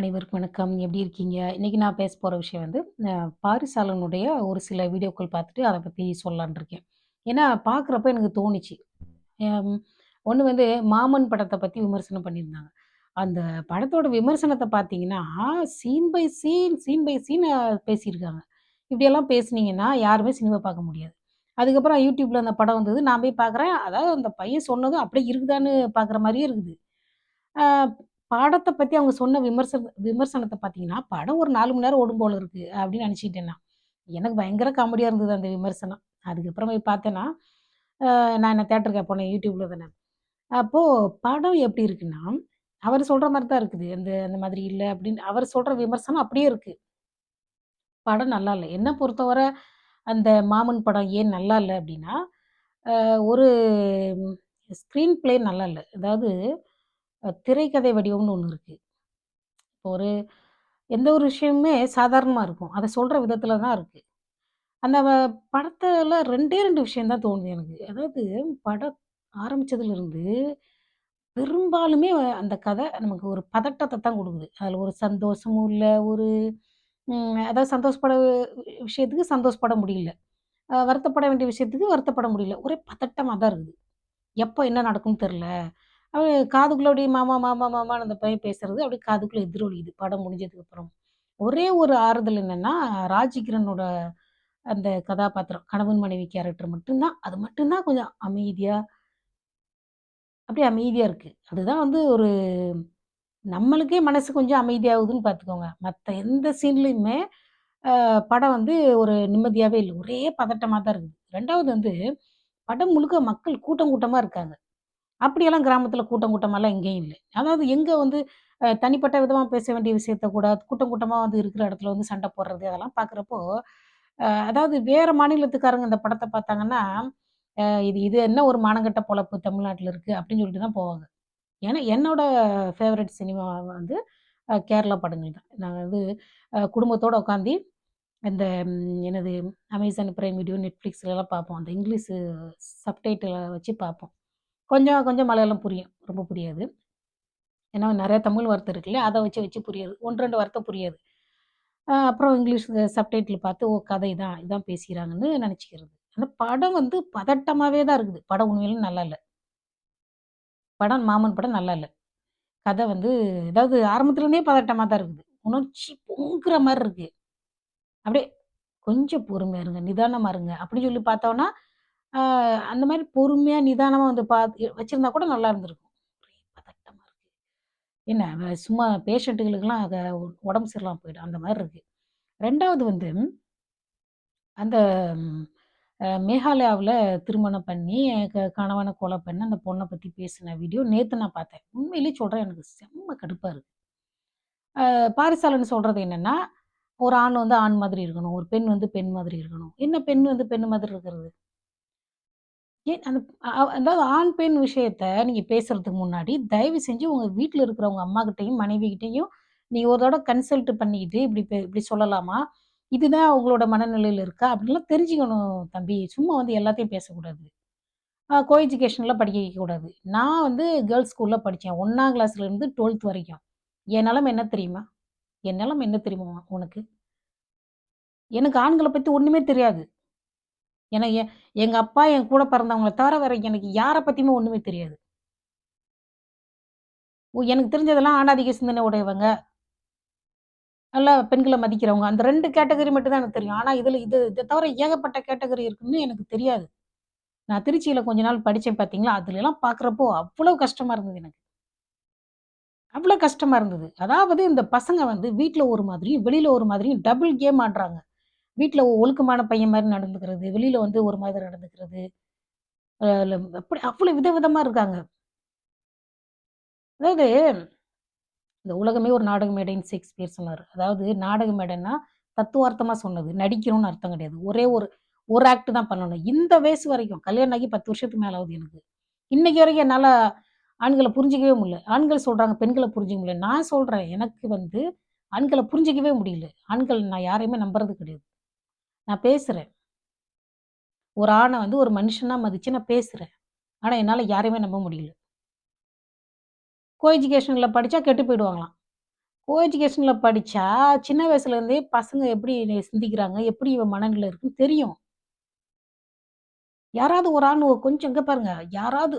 அனைவருக்கும் வணக்கம். எப்படி இருக்கீங்க? இன்றைக்கி நான் பேச போகிற விஷயம் வந்து, பாரிசாலனுடைய ஒரு சில வீடியோக்கள் பார்த்துட்டு அதை பற்றி சொல்லலான்னு இருக்கேன். ஏன்னா பார்க்குறப்ப எனக்கு தோணுச்சு. ஒன்று வந்து மாமன் படத்தை பற்றி விமர்சனம் பண்ணியிருந்தாங்க. அந்த படத்தோட விமர்சனத்தை பார்த்தீங்கன்னா, scene by scene, scene by scene பேசியிருக்காங்க. இப்படியெல்லாம் பேசுனீங்கன்னா, யாருமே சினிமா பார்க்க முடியாது. அதுக்கப்புறம் யூடியூப்பில் அந்த படம் வந்தது. நான் போய் பார்க்குறேன். அதாவது அந்த பையன் சொன்னதும் அப்படியே இருக்குதான்னு பார்க்குற மாதிரியே இருக்குது. படத்தை பற்றி பத்தி அவங்க சொன்ன விமர்சன விமர்சனத்தை பார்த்தீங்கன்னா, படம் ஒரு நாலு மணி நேரம் ஓடும் போல இருக்கு அப்படின்னு நினச்சுக்கிட்டேன் நான். எனக்கு பயங்கர காமெடியா இருந்தது அந்த விமர்சனம். அதுக்கப்புறம் போய் பார்த்தேன்னா, நான் என்ன தேட்டருக்கு போனேன் YouTubeல தானே. அப்போ படம் எப்படி இருக்குன்னா, அவர் சொல்ற மாதிரி தான் இருக்குது. அந்த அந்த மாதிரி இல்லை அப்படின்னு அவர் சொல்ற விமர்சனம் அப்படியே இருக்கு. படம் நல்லா இல்லை என்ன பொறுத்தவரை அந்த மாமன் படம் ஏன் நல்லா இல்லை அப்படின்னா, ஒரு ஸ்க்ரீன் ப்ளே நல்லா இல்லை அதாவது திரைக்கதை வடிவம்னு ஒன்று இருக்குது இப்போ ஒரு எந்த ஒரு விஷயமுமே சாதாரணமாக இருக்கும். அதை சொல்கிற விதத்தில் தான் இருக்குது அந்த வ படத்துல 2டே 2 விஷயம் தான் தோணுது எனக்கு. அதாவது படம் ஆரம்பித்ததுலேருந்து பெரும்பாலுமே அந்த கதை நமக்கு ஒரு பதட்டத்தை தான் கொடுக்குது அதில் ஒரு சந்தோஷமும் இல்லை ஒரு அதாவது சந்தோஷப்பட விஷயத்துக்கு சந்தோஷப்பட முடியல. வருத்தப்பட வேண்டிய விஷயத்துக்கு வருத்தப்பட முடியல. ஒரே பதட்டமாக தான் இருக்குது. எப்போ என்ன நடக்கும்னு தெரில அவரு காதுக்குள்ளே அப்படியே மாமா, மாமா, மாமான்னு அந்த பையன் பேசுறது அப்படியே காதுக்குள்ளே எதிரொலிக்குது படம் முடிஞ்சதுக்கு அப்புறம். ஒரே ஒரு ஆறுதல் என்னன்னா, ராஜிகிரனோட அந்த கதாபாத்திரம், கணவன் மனைவி கேரக்டர் மட்டும்தான் அது மட்டும்தான் கொஞ்சம் அமைதியாக அப்படியே அமைதியாக இருக்குது அதுதான் வந்து ஒரு நம்மளுக்கே மனசு கொஞ்சம் அமைதியாகுதுன்னு பார்த்துக்கோங்க. மற்ற எந்த சீன்லேயுமே படம் வந்து ஒரு நிம்மதியாகவே இல்லை ஒரே பதட்டமாக தான் இருக்குது. ரெண்டாவது வந்து படம் முழுக்க மக்கள் கூட்டம் கூட்டமாக இருக்காங்க. அப்படியெல்லாம் கிராமத்தில் கூட்டம் கூட்டமெல்லாம் எங்கேயும் இல்லை அதாவது எங்கே வந்து தனிப்பட்ட விதமாக பேச வேண்டிய விஷயத்த கூட கூட்டம் கூட்டமாக வந்து இருக்கிற இடத்துல வந்து சண்டை போடுறது அதெல்லாம் பார்க்குறப்போ, அதாவது வேறு மாநிலத்துக்காரங்க இந்த படத்தை பார்த்தாங்கன்னா, இது இது என்ன ஒரு மானங்கட்ட பொழப்பு தமிழ்நாட்டில் இருக்குது அப்படின்னு சொல்லிட்டு தான் போவாங்க. ஏன்னா என்னோட ஃபேவரட் சினிமா வந்து கேரளா படங்கள் தான். நாங்கள் வந்து குடும்பத்தோடு உட்காந்து இந்த எனது என்னது அமேசான் பிரைம் வீடியோ, நெட்ஃப்ளிக்ஸ்லலாம் பார்ப்போம். அந்த இங்கிலீஷு சப்டைட்டில் வச்சு பார்ப்போம். கொஞ்சம் கொஞ்சம் மலையாளம் புரியும். ரொம்ப புரியாது. ஏன்னா நிறைய தமிழ் வார்த்தை இருக்குல்ல, அதை வச்சு வச்சு புரியாது. 1, 2 வார்த்தை புரியாது. அப்புறம் இங்கிலீஷ் சப்டைட்டில் பார்த்து, ஓ! கதை தான் இதான் பேசிக்கிறாங்கன்னு நினச்சிக்கிறது அந்த படம் வந்து பதட்டமாகவே தான் இருக்குது. படம் உண்மையிலும் நல்லா இல்லை படம் மாமன் படம் நல்லா இல்லை கதை வந்து அதாவது ஆரம்பத்துலேருந்தே பதட்டமாக தான் இருக்குது. உணர்ச்சி பொங்குற மாதிரி இருக்குது அப்படியே கொஞ்சம் பொறுமையாக இருங்க, நிதானமாக இருங்க அப்படின்னு சொல்லி பார்த்தோன்னா அந்த மாதிரி பொறுமையா, நிதானமா வந்து பாத்து வச்சிருந்தா கூட நல்லா இருந்திருக்கும். ஒரே பதட்டமா இருக்கு. என்ன வ சும்மா பேஷண்ட்டுகளுக்கெல்லாம் அத உடம்பு சரியில்லாம போயிடும். அந்த மாரி இருக்கு. 2வது வந்து அந்த ம் அ மேகாலயாவுல திருமணம் பண்ணி க கணவன கொலை பண்ண அந்த பொண்ண பத்தி பேசின வீடியோ நேத்து நான் பார்த்தேன். உண்மையிலேயே சொல்றேன் எனக்கு செம்ம கடுப்பா இருக்கு. அ பாரிசாலன் சொல்றது என்னன்னா, ஒரு ஆண் வந்து ஆண் மாதிரி இருக்கணும். ஒரு பெண் வந்து பெண் மாதிரி இருக்கணும். என்ன பெண் வந்து பெண் மாதிரி இருக்கிறது? ஏன் அந்த அ அதாவது ஆண், பெண் விஷயத்த நீங்க பேசுறதுக்கு முன்னாடி, தயவு செஞ்சு உங்க வீட்ல இருக்கிறவங்க அம்மாகிட்டயும், மனைவிகிட்டயும் நீங்க ஒரு தடவ கன்சல்ட் பண்ணிக்கிட்டு, இப்படி பே இப்படி சொல்லலாமா? இதுதான் அவங்களோட மனநிலையில இருக்கா? அப்படின்லாம் தெரிஞ்சுக்கணும் தம்பி. சும்மா வந்து எல்லாத்தையும் பேசக்கூடாது. அ கோ எஜுகேஷனில் படிக்க வைக்கக்கூடாது. நான் வந்து கேர்ள்ஸ் ஸ்கூல்ல படிச்சேன். 1ஆம் கிளாஸ்லேருந்து 12த் வரைக்கும். என் நெலைமை என்ன தெரியுமா? என் என்ன தெரியுமா உனக்கு? எனக்கு ஆண்கள பத்தி ஒண்ணுமே தெரியாது. ஏன்னா, எ அப்பா, என் கூட பிறந்தவங்கள தவிர வேற எனக்கு யாரை பற்றியுமே ஒன்றுமே தெரியாது. ஓ எனக்கு தெரிஞ்சதெல்லாம் ஆணாதிக்க சிந்தனை உடையவங்க. நல்லா பெண்களை மதிக்கிறவங்க. அந்த ரெண்டு கேட்டகரி மட்டும் தான் எனக்கு தெரியும். ஆனால் இதில் இது இதை தவிர ஏகப்பட்ட கேட்டகரி இருக்குன்னு எனக்கு தெரியாது. நான் திருச்சியில் கொஞ்ச நாள் படித்தேன் பார்த்தீங்களா, அதுலலாம் பார்க்குறப்போ அவ்வளோ கஷ்டமாக இருந்தது எனக்கு. அவ்வளோ கஷ்டமாக இருந்தது. அதாவது இந்த பசங்க வந்து வீட்டில் ஒரு மாதிரியும், வெளியில் ஒரு மாதிரியும் டபுள் கேம் ஆடுறாங்க. வீட்டில் ஒழுக்கமான பையன் மாதிரி நடந்துக்கிறது, வெளியில் வந்து ஒரு மாதிரி நடந்துக்கிறது. அப்படி அவ்வளோ விதவிதமாக இருக்காங்க. அதாவது இந்த உலகமே ஒரு நாடக மேடைன்னு ஷேக்ஸ்பியர் சொன்னார் அதாவது நாடக மேடைன்னா தத்துவார்த்தமாக சொன்னது. நடிக்கணும்னு அர்த்தம் கிடையாது. ஒரே ஒரு ஒரு ஆக்ட் தான் பண்ணணும். இந்த வயசு வரைக்கும் கல்யாணம் ஆகி 10 வருஷத்துக்கு மேலே ஆகுது எனக்கு. இன்னைக்கு வரைக்கும் என்னால் ஆண்களை புரிஞ்சிக்கவே முடியல. ஆண்கள் சொல்கிறாங்க பெண்களை புரிஞ்சிக்க முடியல. நான் சொல்கிறேன் எனக்கு வந்து ஆண்களை புரிஞ்சுக்கவே முடியல. ஆண்கள் நான் யாரையுமே நம்புறது கிடையாது. நான் பேசுகிறேன் ஒரு ஆணை வந்து ஒரு மனுஷனாக மதித்து நான் பேசுகிறேன் ஆனால் என்னால் யாரையுமே நம்ப முடியல. கோ எஜுகேஷனில் படித்தா கெட்டு போயிடுவாங்களாம். கோ எஜுகேஷனில் படித்தா சின்ன வயசுலேருந்தே பசங்க எப்படி சிந்திக்கிறாங்க, எப்படி இவன் மனநிலை இருக்குன்னு தெரியும். யாராவது ஒரு ஆண் கொஞ்சம் இங்கே பாருங்க, யாராவது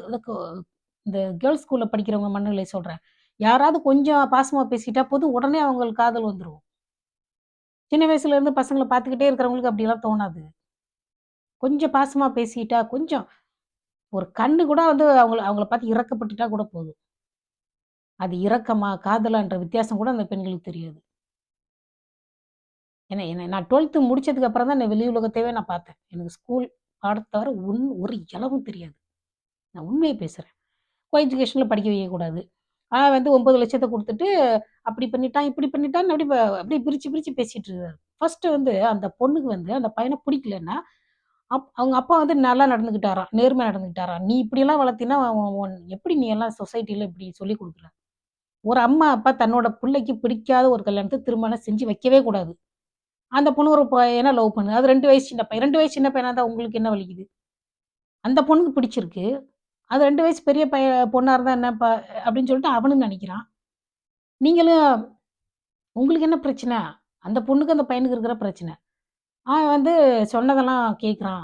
இந்த இந்த ஸ்கூலில் படிக்கிறவங்க மனநிலை சொல்கிறேன் யாராவது கொஞ்சம் பாசமாக பேசிட்டா போதும், உடனே அவங்களுக்கு காதல் வந்துடுவோம் சின்ன வயசுலேருந்து பசங்களை பார்த்துக்கிட்டே இருக்கிறவங்களுக்கு அப்படிலாம் தோணாது. கொஞ்சம் பாசமா பேசிட்டா, கொஞ்சம் ஒரு கண்ணு கூட வந்து அவங்கள அவங்கள பார்த்து இறக்கப்பட்டுட்டா கூட போதும். அது இறக்கமா காதலான்ற வித்தியாசம் கூட அந்த பெண்களுக்கு தெரியாது. ஏன்னா என்ன நான் 12த் முடிச்சதுக்கு அப்புறம் தான் நான் வெளி உலகத்தையே நான் பார்த்தேன். எனக்கு ஸ்கூல் பாடத்தை தவிர ஒன் ஒரு இளவும் தெரியாது. நான் உண்மையை பேசுறேன். கோ எஜுகேஷனில் படிக்க வைக்கக்கூடாது. ஆனால் வந்து ஒம்பது லட்சத்தை கொடுத்துட்டு அப்படி பண்ணிட்டான், இப்படி பண்ணிட்டான்னு அப்படி அப்படியே பிரிச்சு பிரித்து பேசிகிட்டு இருக்காரு. ஃபர்ஸ்ட்டு வந்து அந்த பொண்ணுக்கு வந்து அந்த பையனை பிடிக்கலன்னா, அப் அவங்க அப்பா வந்து நல்லா நடந்துக்கிட்டாராம். நேர்மையாக நடந்துக்கிட்டாராம். "நீ இப்படியெல்லாம் வளர்த்தினா உன் எப்படி நீ எல்லாம் சொசைட்டியில் இப்படி சொல்லிக் கொடுக்குற ஒரு அம்மா, அப்பா தன்னோட பிள்ளைக்கு பிடிக்காத ஒரு கல்யாணத்தை திருமணம் செஞ்சு வைக்கவே கூடாது. அந்த பொண்ணு ஒரு பையனை லவ் பண்ணுது. அது ரெண்டு வயசு சின்ன பையன். ரெண்டு வயசு சின்ன பையனாக தான் உங்களுக்கு என்ன வலிக்குது? அந்த பொண்ணுக்கு பிடிச்சிருக்கு. அது ரெண்டு வயசு பெரிய பைய இருந்தால் என்ன என்னப்பா அப்படின்னு சொல்லிட்டு அவனும் நினைக்கிறான் நீங்களும் உங்களுக்கு என்ன பிரச்சனை? அந்த பொண்ணுக்கு அந்த பையனுக்கு இருக்கிற பிரச்சனை. அவன் வந்து சொன்னதெல்லாம் கேட்குறான்.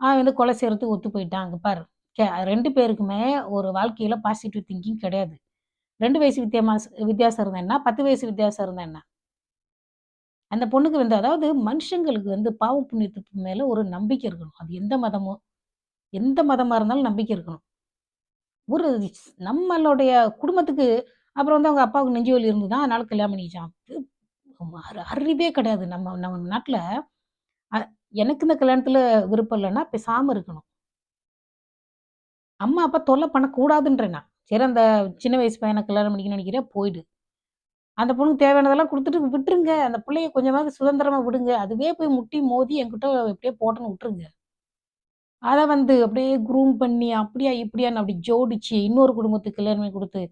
அவன் வந்து கொலை செய்கிறதுக்கு ஒத்து போயிட்டான். அங்கே பாரு. கே ரெண்டு பேருக்குமே ஒரு வாழ்க்கையில் பாசிட்டிவ் திங்கிங் கிடையாது. ரெண்டு வயசு வித்தியாச வித்தியாசம் இருந்தா என்ன? 10 வயசு வித்தியாசம் இருந்தா என்ன? அந்த பொண்ணுக்கு வந்து அதாவது மனுஷங்களுக்கு வந்து பாவ புண்ணியத்துக்கு மேலே ஒரு நம்பிக்கை இருக்கணும். அது எந்த மதமோ, எந்த மதமாக இருந்தாலும் நம்பிக்கை இருக்கணும். ஒரு நம்மளுடைய குடும்பத்துக்கு அப்புறம் வந்து அவங்க அப்பாவுக்கு நெஞ்சு வலி இருந்ததுதான், அதனால கல்யாணம் பண்ணிக்கிச்சான். அறிவே கிடையாது. நம்ம நம்ம நாட்டில் எனக்கு இந்த கல்யாணத்தில் விருப்பம் இல்லைன்னா பேசாமல் இருக்கணும். அம்மா, அப்பா தொல்லை பண்ணக்கூடாதுன்றேன் நான். சரி அந்த சின்ன வயசு பையனை கல்யாணம் பண்ணிக்கணும்னு நினைக்கிறேன் போயிடு. அந்த பொண்ணுக்கு தேவையானதெல்லாம் கொடுத்துட்டு விட்டுருங்க. அந்த பிள்ளைய கொஞ்சமாவது சுதந்திரமாக விடுங்க. அதுவே போய் முட்டி மோதி என்கிட்ட எப்படியே போட்டுன்னு விட்டுருங்க. அதை வந்து அப்படியே க்ரூம் பண்ணி, அப்படியா இப்படியான்னு அப்படி ஜோடிச்சு, இன்னொரு குடும்பத்துக்கு கல்யாணமே கொடுத்து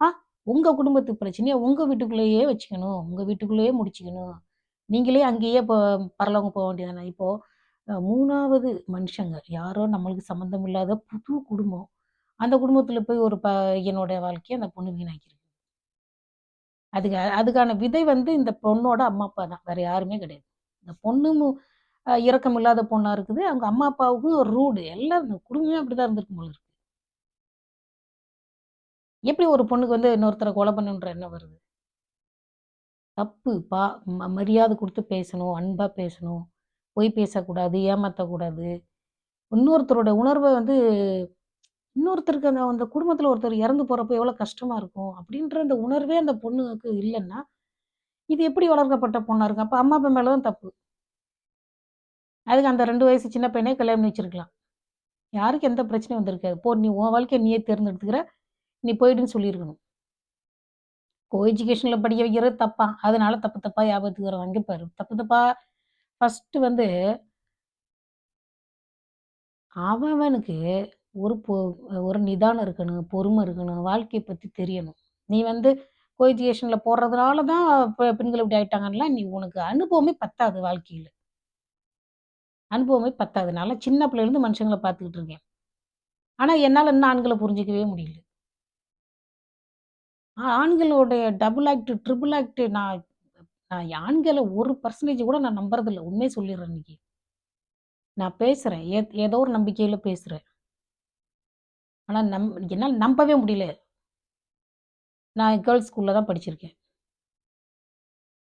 ஆ உங்க குடும்பத்து பிரச்சனையை உங்கள் வீட்டுக்குள்ளேயே வச்சுக்கணும். உங்கள் வீட்டுக்குள்ளேயே முடிச்சுக்கணும். நீங்களே அங்கேயே இப்போ பரலவங்க போக வேண்டியதானே இப்போது இப்போ அ 3வது மனுஷங்க, யாரோ நம்மளுக்கு சம்மந்தம் இல்லாத புது குடும்பம். அந்த குடும்பத்தில் போய் ஒரு பையனோட வாழ்க்கையை அந்த பொண்ணு வீணாக்கிருக்கு. அதுக்கு அதுக்கான விதை வந்து இந்த பொண்ணோட அம்மா, அப்பா தான். வேறு யாருமே கிடையாது. இந்த பொண்ணு இரக்கம் இல்லாத பொண்ணாக இருக்குது. அவங்க அம்மா, அப்பாவுக்கும் ரூடு. எல்லாம் குடும்பமே அப்படிதான் இருந்திருக்கும் போல இருக்கு. எப்படி ஒரு பொண்ணுக்கு வந்து இன்னொருத்தரை கொலை பண்ணுன்ற எண்ணம் வருது? தப்பு. பா ம மரியாதை கொடுத்து பேசணும். அன்பா பேசணும். பொய் பேசக்கூடாது. ஏமாத்தக்கூடாது. இன்னொருத்தரோட உணர்வை வந்து இன்னொருத்தருக்கு அந்த அந்த குடும்பத்தில் ஒருத்தர் இறந்து போகிறப்ப எவ்வளோ கஷ்டமாக இருக்கும். அப்படின்ற அந்த உணர்வே அந்த பொண்ணுக்கு இல்லைன்னா இது எப்படி வளர்க்கப்பட்ட பொண்ணாக இருக்கும்? அப்போ அம்மா, அப்பா மேலே தான் தப்பு. அதுக்கு அந்த ரெண்டு வயசு சின்ன பையனே கல்யாணம் பண்ணி வச்சிருக்கலாம். யாருக்கும் எந்த பிரச்சனையும் வந்திருக்காது. போ நீ உன் வாழ்க்கைய நீயே தேர்ந்தெடுத்துக்கிற. நீ போயிடுன்னு சொல்லியிருக்கணும். கோ எஜுகேஷனில் படிக்க வைக்கிறது தப்பா? அதனால தப்பு தப்பா ஞாபகத்துக்கு வரும். அங்க பாரு. தப்பு தப்பா ஃபஸ்ட்டு வந்து அவனுக்கு ஒரு பொ ஒரு நிதானம் இருக்கணும். பொறுமை இருக்கணும். வாழ்க்கையை பற்றி தெரியணும். நீ வந்து கோ எஜுகேஷனில் போடுறதுனால தான் பெண்கள் இப்படி ஆகிட்டாங்கன்னா நீ உனக்கு அனுபவமே பத்தாது வாழ்க்கையில் அனுபவமே பத்தாது. நான்லாம் சின்ன பிள்ளைலேருந்து மனுஷங்களை பார்த்துக்கிட்டு இருக்கேன். ஆனால் என்னால் இன்னும் ஆண்களை புரிஞ்சுக்கவே முடியல. ஆண்களுடைய டபுள் ஆக்ட், ட்ரிபிள் ஆக்ட் நான் நான் ஆண்களை ஒரு பர்சன்டேஜ் கூட நான் நம்புறதில்ல. உண்மையை சொல்லிடுறேன் இன்னைக்கு. நான் பேசுகிறேன் ஏ ஏதோ ஒரு நம்பிக்கையில் பேசுகிறேன் ஆனால் நம் என்னால் நம்பவே முடியல. நான் கேர்ள்ஸ் ஸ்கூலில் தான் படிச்சிருக்கேன்.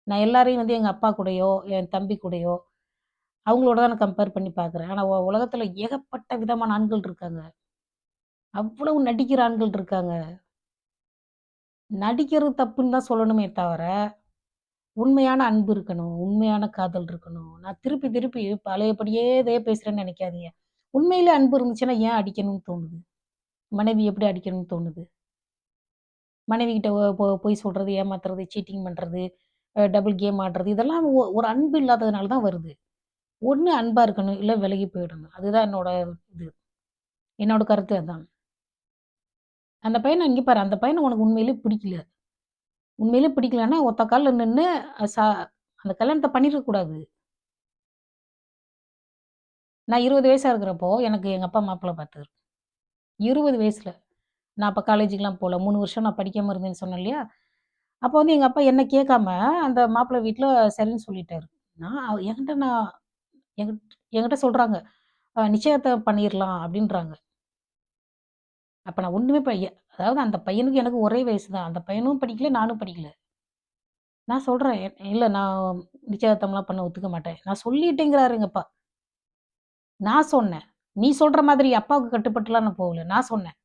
நான் எல்லாரையும் வந்து எங்கள் அப்பா கூடயோ, என் தம்பி கூடயோ, அவங்களோட தான் நான் கம்பேர் பண்ணி பார்க்குறேன். ஆனால் உலகத்தில் ஏகப்பட்ட விதமான ஆண்கள் இருக்காங்க. அவ்வளவு நடிக்கிற ஆண்கள் இருக்காங்க. நடிக்கிறது தப்புன்னு தான் சொல்லணுமே தவிர, உண்மையான அன்பு இருக்கணும். உண்மையான காதல் இருக்கணும். நான் திருப்பி திருப்பி பழையபடியே இதே பேசுகிறேன்னு நினைக்காதீங்க உண்மையிலே அன்பு இருந்துச்சுன்னா ஏன் அடிக்கணும்னு தோணுது? மனைவி எப்படி அடிக்கணும்னு தோணுது? மனைவி கிட்ட போ பொ பொய் சொல்றது, ஏமாத்துறது, சீட்டிங் பண்றது, டபுள் கேம் ஆடுறது, இதெல்லாம் ஒரு அன்பு இல்லாததுனால தான் வருது. ஒன்று அன்பாக இருக்கணும், இல்லை விலகி போயிடணும். அதுதான் என்னோட இது. என்னோட கருத்து அதான். அந்த பையனை இங்கே பாரு, அந்த பையனை உனக்கு உண்மையிலே பிடிக்கல. உண்மையிலே பிடிக்கலன்னா, ஒத்த காலில் நின்று சா அந்த கல்யாணத்தை பண்ணிடக்கூடாது நான் இருபது வயசாக இருக்கிறப்போ, எனக்கு எங்கள் அப்பா மாப்பிள்ளை பார்த்தாரு. இருபது வயசில் நான் அப்போ காலேஜுக்குலாம் போல. 3 வருஷம் நான் படிக்காமல் இருந்தேன்னு சொன்னேன் இல்லையா? அப்போ வந்து எங்கள் அப்பா என்ன கேட்காம, அந்த மாப்பிள்ளை வீட்டில் சரின்னு சொல்லிட்டாரு. நான் என்கிட்ட நான் என்கிட்ட என்கிட்ட சொல்கிறாங்க நிச்சயத்தை பண்ணிடலாம் அப்படின்றாங்க. அப்போ நான் ஒன்றுமே பையன் அதாவது அந்த பையனுக்கு எனக்கு ஒரே வயசு தான். அந்த பையனும் படிக்கல, நானும் படிக்கல. நான் சொல்கிறேன் இல்லை நான் நிச்சயதார்த்தம்லாம் பண்ண ஒத்துக்க மாட்டேன்." நான் சொல்லிட்டேங்கிறாருங்கப்பா நான் சொன்னேன். "நீ சொல்கிற மாதிரி அப்பாவுக்கு கட்டுப்பட்டுலாம் நான் போகல." நான் சொன்னேன்.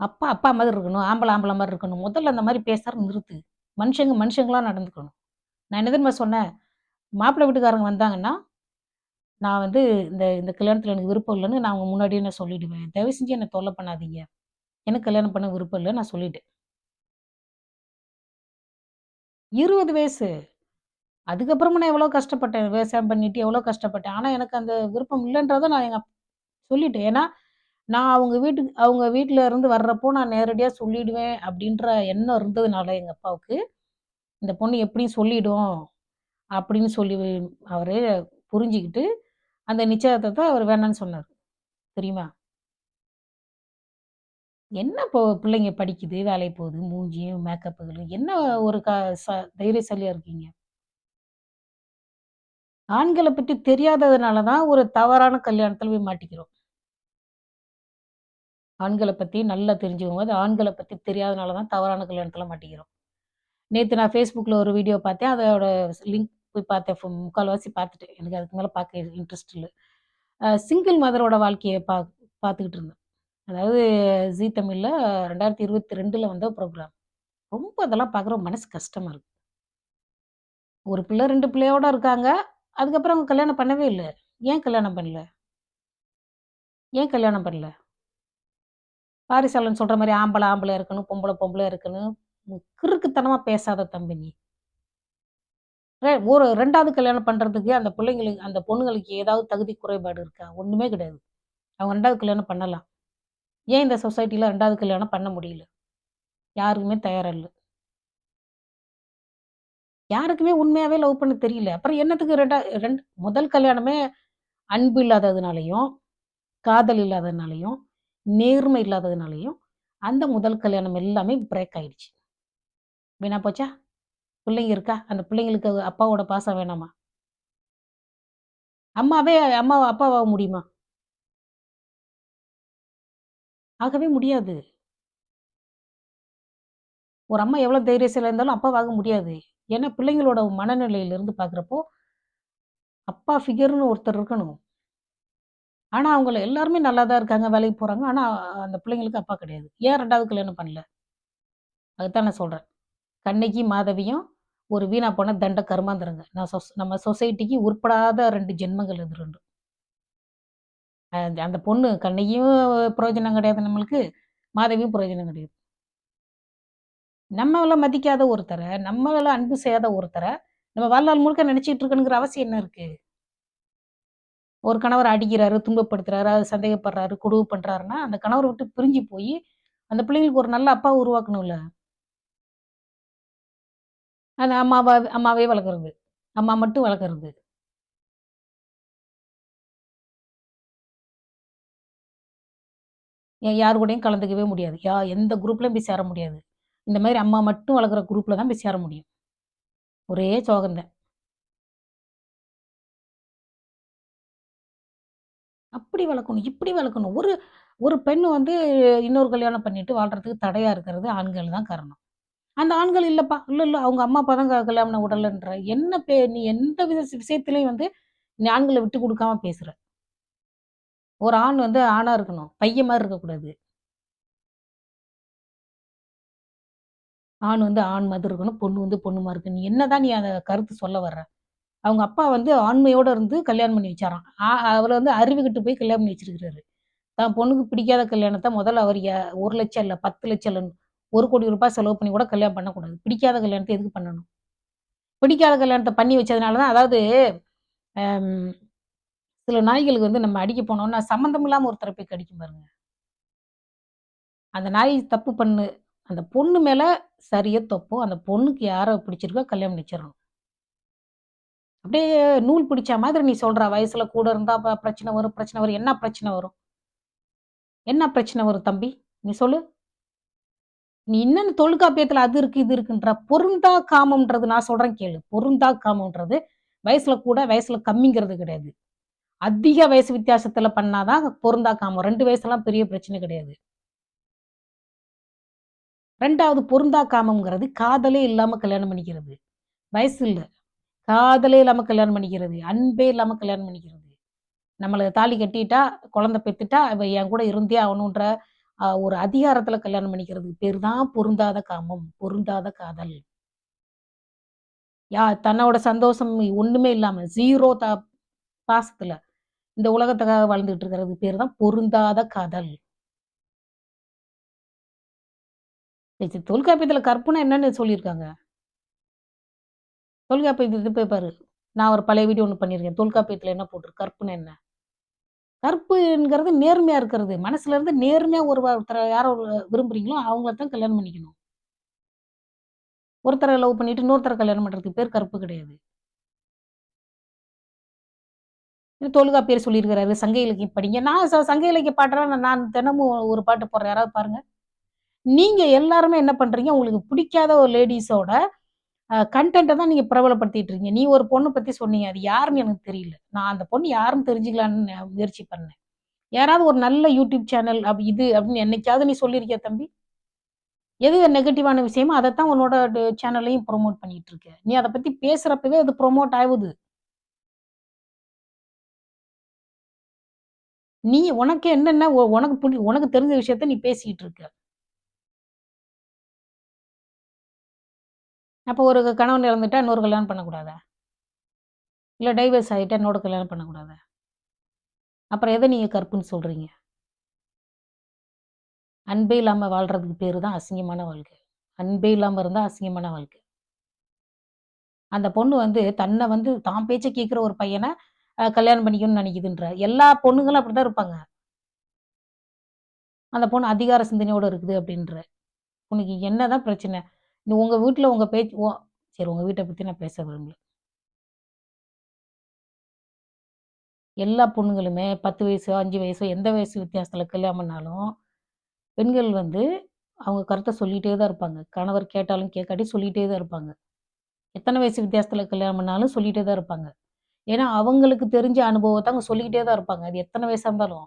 "அப்பா, அப்பா மாதிரி இருக்கணும். ஆம்பளை ஆம்பளை மாதிரி இருக்கணும். முதல்ல அந்த மாதிரி பேசுறத நிறுத்து. மனுஷங்க மனுஷங்களாக நடந்துக்கணும்." நான் என்ன தெரியுமா சொன்னேன்? மாப்பிள்ளை வீட்டுக்காரங்க வந்தாங்கன்னா, நான் வந்து இந்த இந்த கல்யாணத்தில் எனக்கு விருப்பம் இல்லைன்னு நான் அவங்க முன்னாடியே நான் சொல்லிடுவேன். தயவு செஞ்சு என்னை தொல்லை பண்ணாதீங்க. எனக்கு கல்யாணம் பண்ண விருப்பம் இல்லை நான் சொல்லிட்டேன். 20 வயசு. அதுக்கப்புறமா நான் எவ்வளோ கஷ்டப்பட்டேன். விவசாயம் பண்ணிட்டு எவ்வளோ கஷ்டப்பட்டேன். ஆனால் எனக்கு அந்த விருப்பம் இல்லைன்றதை நான் எங்க சொல்லிட்டேன். ஏன்னா, நான் அவங்க வீட்டுக்கு அவங்க வீட்டில் இருந்து வர்றப்போ நான் நேரடியாக சொல்லிடுவேன் அப்படின்ற எண்ணம் இருந்ததுனால எங்கள் அப்பாவுக்கு, இந்த பொண்ணு எப்படியும் சொல்லிடும் அப்படின்னு சொல்லி அவரே புரிஞ்சுக்கிட்டு அந்த நிச்சயத்தை தான் அவர் வேணான்னு சொன்னாரு. தெரியுமா? என்ன இப்போ பிள்ளைங்க படிக்குது, வேலைக்கு போகுது, மூஞ்சியும், மேக்கப்புகளும் என்ன ஒரு க ச தைரியசாலியா இருக்கீங்க? ஆண்களை பத்தி தெரியாததுனால தான் ஒரு தவறான கல்யாணத்தில் போய் மாட்டிக்கிறோம். ஆண்களை பத்தி நல்லா தெரிஞ்சுக்கோங்க. அது ஆண்களை பத்தி தெரியாதனால தான் தவறான கல்யாணத்துல மாட்டிக்கிறோம். நேத்து நான் ஃபேஸ்புக்கில் ஒரு வீடியோ பார்த்தேன். அதோட லிங்க் போய் பார்த்தேன். முக்கால்வாசி பார்த்துட்டு எனக்கு அதுக்கு மேலே பார்க்க இன்ட்ரெஸ்ட் இல்லை சிங்கிள் மதரோட வாழ்க்கையை பா பார்த்துக்கிட்டு இருந்தேன். அதாவது ஜீ தமிழ்ல 2022ல வந்த ப்ரோக்ராம் ரொம்ப அதெல்லாம் பார்க்குற மனசு கஷ்டமாக இருக்கு. ஒரு பிள்ளை, ரெண்டு பிள்ளையோட இருக்காங்க. அதுக்கப்புறம் அவங்க கல்யாணம் பண்ணவே இல்லை ஏன் கல்யாணம் பண்ணல? ஏன் கல்யாணம் பண்ணல? பாரிசாலன் சொல்கிற மாதிரி ஆம்பளை ஆம்பளை இருக்கணும், பொம்பளை பொம்பளையா இருக்கணும். கிறுக்குத்தனமாக பேசாத தம்பி நீ. ஒரு ரெண்டாவது கல்யாணம் பண்ணுறதுக்கு அந்த பிள்ளைங்களுக்கு அந்த பொண்ணுங்களுக்கு ஏதாவது தகுதி குறைபாடு இருக்கா? ஒன்றுமே கிடையாது. அவங்க ரெண்டாவது கல்யாணம் பண்ணலாம். ஏன் இந்த சொசைட்டியில் ரெண்டாவது கல்யாணம் பண்ண முடியல? யாருக்குமே தயாரா யாருக்குமே உண்மையாகவே லவ் பண்ண தெரியல. அப்புறம் என்னத்துக்கு 2 2 முதல் கல்யாணமே அன்பு இல்லாததுனாலையும் காதல் இல்லாததுனாலையும் நேர்மை இல்லாததுனாலையும் அந்த முதல் கல்யாணம் எல்லாமே பிரேக் ஆயிடுச்சு. வீணா போச்சா? பிள்ளைங்க இருக்கா? அந்த பிள்ளைங்களுக்கு அப்பாவோட பாசம் வேணாமா? அம்மாவே அம்மா அப்பாவாக முடியுமா? ஆகவே முடியாது. ஒரு அம்மா எவ்வளோ தைரியசாலியா இருந்தாலும் அப்பாவாக முடியாது. ஏன்னா பிள்ளைங்களோட மனநிலையிலிருந்து பார்க்குறப்போ, அப்பா ஃபிகர்னு ஒருத்தர் இருக்கணும். ஆனா அவங்கள எல்லாருமே நல்லா தான் இருக்காங்க, வேலைக்கு போறாங்க. ஆனா அந்த பிள்ளைங்களுக்கு அப்பா கிடையாது. ஏன் ரெண்டாவது கல்யாணம் பண்ணல? அதுதான் நான் சொல்றேன். கண்ணகி, மாதவியும் ஒரு வீணா போன தண்ட கருமாந்திரங்க. நான் சொஸ் நம்ம சொசைட்டிக்கு உருப்படாத ரெண்டு ஜென்மங்கள் இது ரெண்டு அந்த பொண்ணு கண்ணகியும் பிரயோஜனம் கிடையாது நம்மளுக்கு. மாதவியும் பிரயோஜனம் கிடையாது. நம்மளை மதிக்காத ஒருத்தரை நம்மள அன்பு செய்யாத ஒருத்தரை நம்ம வாழ்நாள் முழுக்க நினைச்சிட்டு இருக்கணுங்கிற அவசியம் என்ன இருக்கு? ஒரு கணவர் அடிக்கிறாரு, துன்பப்படுத்துறாரு, அது சந்தேகப்படுறாரு, கொடுவு பண்றாருன்னா, அந்த கணவரை விட்டு பிரிஞ்சு போய் அந்த பிள்ளைங்களுக்கு ஒரு நல்ல அப்பா உருவாக்கணும்ல. அந்த அம்மாவை அம்மாவே வளர்க்குறது. அம்மா மட்டும் வளர்க்குறது. ஏன் யார் கூடயும் கலந்துக்கவே முடியாது. யா எந்த குரூப்லையும் போய் சேர முடியாது. இந்த மாதிரி அம்மா மட்டும் வளர்க்குற குரூப்பில் தான் போய் சேர முடியும். ஒரே சோகந்தேன் அப்படி வளர்க்கணும், இப்படி வளர்க்கணும். ஒரு ஒரு பெண் வந்து இன்னொரு கல்யாணம் பண்ணிட்டு வாழ்றதுக்கு தடையா இருக்கிறது ஆண்கள் தான் காரணம். அந்த ஆண்கள் இல்லைப்பா இல்லை இல்லை அவங்க அம்மா, அப்பா தான் க கல்யாணம் பண்ண என்ன பே நீ எந்த வித விஷயத்துலையும் வந்து நீ ஆண்களை விட்டு கொடுக்காம பேசுற. ஒரு ஆண் வந்து ஆணா இருக்கணும். பையன் மாதிரி இருக்கக்கூடாது. ஆண் வந்து ஆண் மாதிரி இருக்கணும். பொண்ணு வந்து பொண்ணு மாதிரி இருக்கணும். நீ என்னதான் நீ அதை கருத்து சொல்ல வர்ற? அவங்க அப்பா வந்து ஆண்மையோட இருந்து கல்யாணம் பண்ணி வச்சாராம். ஆ வந்து அறிவுகிட்டு போய் கல்யாணம் பண்ணி வச்சிருக்கிறாரு. தான் பொண்ணுக்கு பிடிக்காத கல்யாணத்தை முதல்ல அவர் ஒரு லட்சம் இல்லை பத்து லட்சம் இல்லைன்னு ஒரு கோடி ரூபாய் செலவு பண்ணி கூட கல்யாணம் பண்ணக்கூடாது. பிடிக்காத கல்யாணத்தை எதுக்கு பண்ணணும்? பிடிக்காத கல்யாணத்தை பண்ணி வச்சதுனால தான் அதாவது சில நாய்களுக்கு வந்து நம்ம அடிக்க போனோம்னா, சம்மந்தம் இல்லாமல் ஒருத்தர போய் கடிக்கும் பாருங்க. அந்த நாய் தப்பு பண்ணு அந்த பொண்ணு மேல சரியோ, தப்போ அந்த பொண்ணுக்கு யாரை பிடிச்சிருக்கோ கல்யாணம் நிச்சிடணும் அப்படியே நூல் பிடிச்ச மாதிரி நீ சொல்ற, வயசுல கூட இருந்தா பிரச்சனை வரும், பிரச்சனை வரும். என்ன பிரச்சனை வரும்? என்ன பிரச்சனை வரும் தம்பி? நீ சொல்லு. நீ என்னென்ன தொல்காப்பியத்துல அது இருக்கு இது இருக்குன்ற பொருந்தா காமம்ன்றது நான் சொல்றேன் கேளு. பொருந்தா காமம்ன்றது வயசுல கூட வயசுல கம்மிங்கிறது கிடையாது. அதிக வயசு வித்தியாசத்துல பண்ணாதான் பொருந்தா காமம். ரெண்டு வயசுலாம் பெரிய பிரச்சனை கிடையாது. ரெண்டாவது பொருந்தா காமம்ங்கிறது காதலே இல்லாம கல்யாணம் பண்ணிக்கிறது. வயசு இல்லை. காதலே இல்லாம கல்யாணம் பண்ணிக்கிறது. அன்பே இல்லாம கல்யாணம் பண்ணிக்கிறது. நம்மளை தாலி கட்டிட்டா குழந்தை பெத்துட்டா அவ என் கூட இருந்தே ஆகணுன்ற ஒரு அதிகாரத்துல கல்யாணம் பண்ணிக்கிறதுக்கு பேர் தான் பொருந்தாத காமம் பொருந்தாத காதல். யா தன்னோட சந்தோஷம் ஒண்ணுமே இல்லாம ஜீரோ தா பாசத்துல இந்த உலகத்துக்காக வாழ்ந்துட்டு இருக்கிறது பேர் தான் பொருந்தாத காதல். தொல்காப்பியத்துல கற்பனை என்னன்னு சொல்லியிருக்காங்க. தொல்காப்பியத்தை போய் பாரு. நான் ஒரு பழைய வீடியோ ஒன்று பண்ணியிருக்கேன். தொல்காப்பியத்துல என்ன போட்டிருக்கு? கற்பனை என்ன? கற்புங்கிறது நேர்மையா இருக்கிறது. மனசுல இருந்து நேர்மையா ஒரு ஒருத்தரை யாரோ விரும்புகிறீங்களோ விரும்புறீங்களோ அவங்கள தான் கல்யாணம் பண்ணிக்கணும். ஒருத்தரை லவ் பண்ணிட்டு இன்னொருத்தரை கல்யாணம் பண்றதுக்கு பேர் கற்பு கிடையாது. இது பேர் சொல்லியிருக்கிறாரு. சங்க இலக்கியம் படிங்க. நான் ச- சங்க இலக்கிய பாட்டுறேன் நான் தினமும் ஒரு பாட்டு போடுறேன். யாராவது பாருங்க. நீங்க எல்லாருமே என்ன பண்றீங்க? உங்களுக்கு பிடிக்காத ஒரு லேடிஸோட கண்டென்ட்டை தான் நீங்க பிரபலப்படுத்திட்டு இருக்கீங்க. நீ ஒரு பொண்ணு பற்றி சொன்னீங்க அது யாருன்னு எனக்கு தெரியல. நான் அந்த பொண்ணு யாருன்னு தெரிஞ்சுக்கலான்னு நான் முயற்சி பண்ணேன் யாராவது ஒரு நல்ல யூடியூப் சேனல் அப்படி இது அப்படின்னு என்னைக்காவது நீ சொல்லியிருக்கிய தம்பி? எது நெகட்டிவான விஷயமோ அதைத்தான் உன்னோட சேனல்லையும் ப்ரோமோட் பண்ணிட்டு இருக்க. நீ அதை பற்றி பேசுறப்பவே அது ப்ரோமோட் ஆகுது. நீ உனக்கு என்னென்ன உனக்கு பிடி உனக்கு தெரிஞ்ச விஷயத்த நீ பேசிக்கிட்டு இருக்க. அப்போ ஒரு கணவன் இறந்துட்டா இன்னொரு கல்யாணம் பண்ணக்கூடாதா? இல்லை டைவர்ஸ் ஆகிட்டா இன்னொரு கல்யாணம் பண்ணக்கூடாதா? அப்புறம் எதை நீங்கள் கற்புன்னு சொல்கிறீங்க அன்பே இல்லாமல் வாழ்கிறதுக்கு பேர் தான் அசிங்கமான வாழ்க்கை. அன்பே இல்லாமல் இருந்தால் அசிங்கமான வாழ்க்கை. அந்த பொண்ணு வந்து தன்னை வந்து தான் பேச்சை கேட்குற ஒரு பையனை கல்யாணம் பண்ணிக்கணும்னு நினைக்குதுன்ற. எல்லா பொண்ணுங்களும் அப்படி தான் இருப்பாங்க. அந்த பொண்ணு அதிகார சிந்தனையோடு இருக்குது அப்படின்ற. உனக்கு என்னதான் பிரச்சனை? உங்கள் வீட்டில் உங்கள் பேச்சு ஓ சரி உங்கள் வீட்டை பற்றி நான் பேச விரும்பல. எல்லா பொண்ணுங்களுமே பத்து வயசோ அஞ்சு வயசோ எந்த வயசு வித்தியாசத்தில் கல்யாணம் பண்ணாலும் பெண்கள் வந்து அவங்க கருத்தை சொல்லிகிட்டே தான் இருப்பாங்க. கணவர் கேட்டாலும் கேட்காட்டி சொல்லிகிட்டே தான் இருப்பாங்க. எத்தனை வயசு வித்தியாசத்தில் கல்யாணம் பண்ணாலும் சொல்லிகிட்டே தான் இருப்பாங்க. ஏன்னா அவங்களுக்கு தெரிஞ்ச அனுபவத்தை அவங்க சொல்லிக்கிட்டே தான் இருப்பாங்க. அது எத்தனை வயசாக இருந்தாலும்.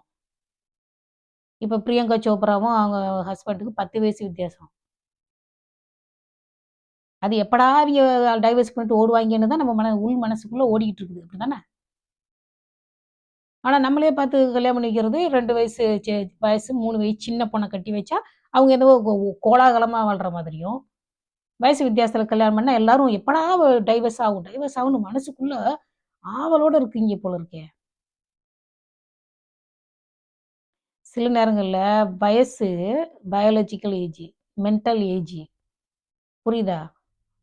இப்போ பிரியங்கா சோப்ராவும் அவங்க ஹஸ்பண்டுக்கு பத்து வயசு வித்தியாசம். அது எப்படா அவங்க டைவர்ஸ் பண்ணிட்டு ஓடுவாங்கன்னு தான் நம்ம மன உள் மனசுக்குள்ளே ஓடிக்கிட்டு இருக்குது அப்படி தானே ஆனால் நம்மளே பார்த்து கல்யாணம் பண்ணிக்கிறது ரெண்டு வயசு வயசு மூணு வயசு சின்ன பொண்ணை கட்டி வச்சா அவங்க ஏதோ கோ- கோலாகலமாக வாழ்கிற மாதிரியும் வயசு வித்தியாசத்தில் கல்யாணம் பண்ணால் எல்லாரும் எப்படா டைவர்ஸ் ஆகும் டைவர்ஸ் ஆகும்னு ஆவலோடு ஆவலோட இங்கே போல இருக்கே. சில நேரங்களில் வயசு பயாலஜிக்கல் ஏஜ் மென்டல் ஏஜ் புரியுதா?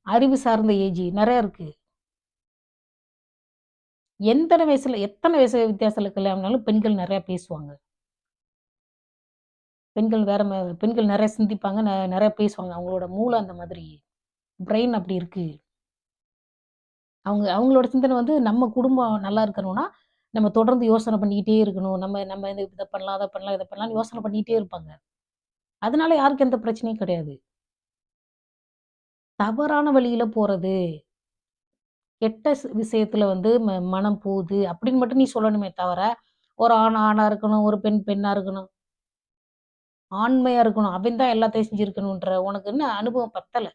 அறிவு சார்ந்த ஏஜ் நிறைய இருக்கு. எத்தனை வயசுல எத்தனை வயசு வித்தியாசத்தில் கல்யாணம்னாலும் பெண்கள் நிறைய பேசுவாங்க. பெண்கள் வேற பெண்கள் நிறைய சிந்திப்பாங்க நிறைய பேசுவாங்க. அவங்களோட மூளை அந்த மாதிரி. பிரெயின் அப்படி இருக்கு. அவங்க அவங்களோட சிந்தனை வந்து நம்ம குடும்பம் நல்லா இருக்கணும்னா நம்ம தொடர்ந்து யோசனை பண்ணிக்கிட்டே இருக்கணும். நம்ம நம்ம இதை பண்ணலாம் அதை பண்ணலாம் இதை பண்ணலாம்னு யோசனை பண்ணிக்கிட்டே இருப்பாங்க. அதனால யாருக்கும் எந்த பிரச்சனையும் கிடையாது. தவறான வழியில் போகிறது கெட்ட விஷயத்தில் வந்து ம- மனம் போகுது அப்படின்னு மட்டும் நீ சொல்லணுமே தவிர ஒரு ஆண் ஆணாக இருக்கணும் ஒரு பெண் பெண்ணாக இருக்கணும் ஆண்மையாக இருக்கணும் அவன் தான் எல்லாத்தையும் செஞ்சுருக்கணுன்ற உனக்கு என்ன அனுபவம் பத்தலை.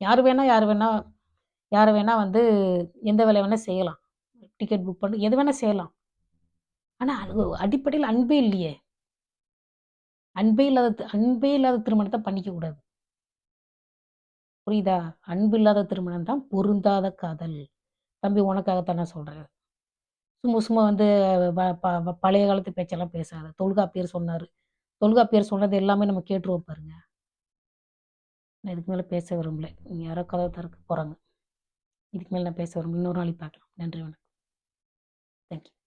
யார் வேணால் யார் வேணால் யார் வேணால் வந்து எந்த வேலை வேணால் செய்யலாம். டிக்கெட் புக் பண்ணி எது வேணால் செய்யலாம். ஆனால் அது அடிப்படையில் அன்பே இல்லையே. அன்பே இல்லாத அன்பே இல்லாத திருமணத்தை பண்ணிக்கக்கூடாது புரியுதா? அன்பு இல்லாத திருமணம் தான் பொருந்தாத காதல். தம்பி உனக்காகத்தான் நான் சும்மா சும்மா வந்து வ- ப- பழைய காலத்து பேச்செல்லாம் பேசாத. தொல்காப்பியர் சொன்னார். தொல்காப்பியர் சொன்னது எல்லாமே நம்ம கேட்டுருவோம் பாருங்க. நான் இதுக்கு மேலே பேச விரும்பல. நீங்கள் யாரோ கதவை திறக்க போகிறாங்க இதுக்கு மேலே நான் பேச விரும்பல. இன்னொரு நாளைக்கு பார்க்கலாம். நன்றி வணக்கம். தேங்க்யூ